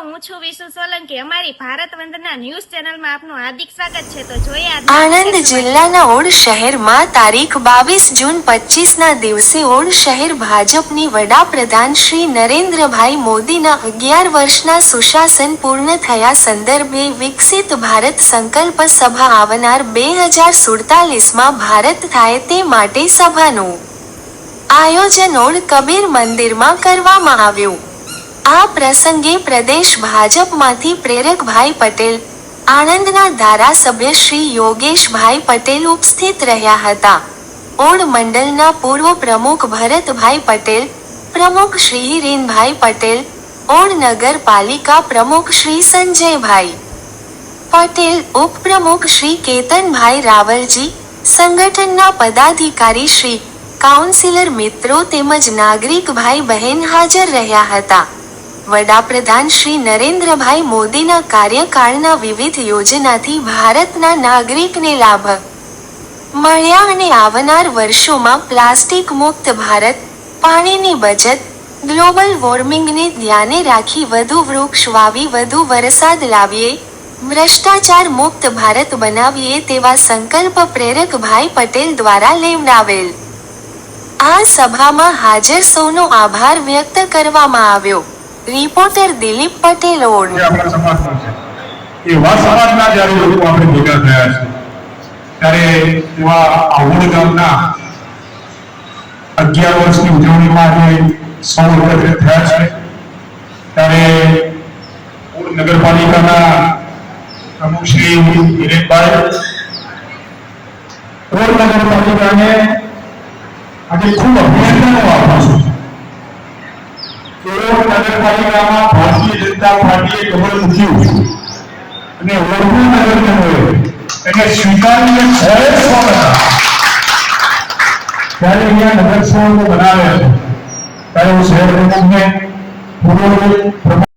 હું છું વિશુ સોલંકી. અમારી ભારત વંદના ન્યૂઝ ચેનલમાં આપનું હાર્દિક સ્વાગત છે. તો જોઈએ આણંદ જિલ્લાના ઓડ શહેરમાં તારીખ બાવીસ જૂન પચીસના દિવસે ઓડ શહેર ભાજપની વડાપ્રધાન શ્રી નરેન્દ્રભાઈ મોદીના અગિયાર વર્ષના સુશાસન પૂર્ણ થયા સંદર્ભે વિકસિત ભારત સંકલ્પ સભા આવનાર બે હજાર સુડતાલીસમાં ભારત થાય તે માટે સભાનું આયોજન ઓડ કબીર મંદિરમાં કરવામાં આવ્યું. આ પ્રસંગે પ્રદેશ ભાજપમાંથી પ્રેરકભાઈ પટેલ, આણંદના ધારાસભ્ય શ્રી યોગેશભાઈ પટેલ ઉપસ્થિત રહ્યા હતા. ઓણ મંડળના પૂર્વ પ્રમુખ ભરતભાઈ પટેલ, પ્રમુખ શ્રી હિરીનભાઈ પટેલ, ઓણ નગરપાલિકા પ્રમુખ શ્રી સંજયભાઈ પટેલ, ઉપપ્રમુખ શ્રી કેતનભાઈ રાવલજી, સંગઠનના પદાધિકારી શ્રી કાઉન્સિલર મિત્રો તેમજ નાગરિક ભાઈ બહેન હાજર રહ્યા હતા. વડાપ્રધાન શ્રી નરેન્દ્રભાઈ મોદીના કાર્યકાળના વિવિધ યોજનાથી ભારતના નાગરિકને લાભ. મળ્યા અને આવનાર વર્ષોમાં પ્લાસ્ટિક મુક્ત ભારત, પાણીની બચત, ગ્લોબલ વોર્મિંગને ધ્યાને રાખી વધુ વૃક્ષ વાવી, વધુ વરસાદ લાવીએ, ભ્રષ્ટાચાર મુક્ત ભારત બનાવીએ તેવા સંકલ્પ પ્રેરક ભાઈ પટેલ દ્વારા લેવડાવેલ. આ સભામાં હાજર સૌનો આભાર વ્યક્ત કરવામાં આવ્યો. રિપોર્ટર દિલીપ પટેલ ઓડ આપણા છે. એવા સમાજના જ્યારે લોકો આપણે ભેગા થયા છે, ત્યારે એવા આવડ ગામના અગિયાર વર્ષની ઉજવણીમાં આજે સૌ એકત્રિત થયા છે, ત્યારે નગરપાલિકાના પ્રમુખ શ્રી હિરેનભાઈ નગરપાલિકાને આજે ખૂબ કેવળ નગરપાલિકામાં ભારતીય જનતા પાર્ટીએ કમળ મૂક્યું. અને વડોદરા નગરજનોએ આપ્યું. ત્યારે હું શહેર પ્રમુખને પૂર્વ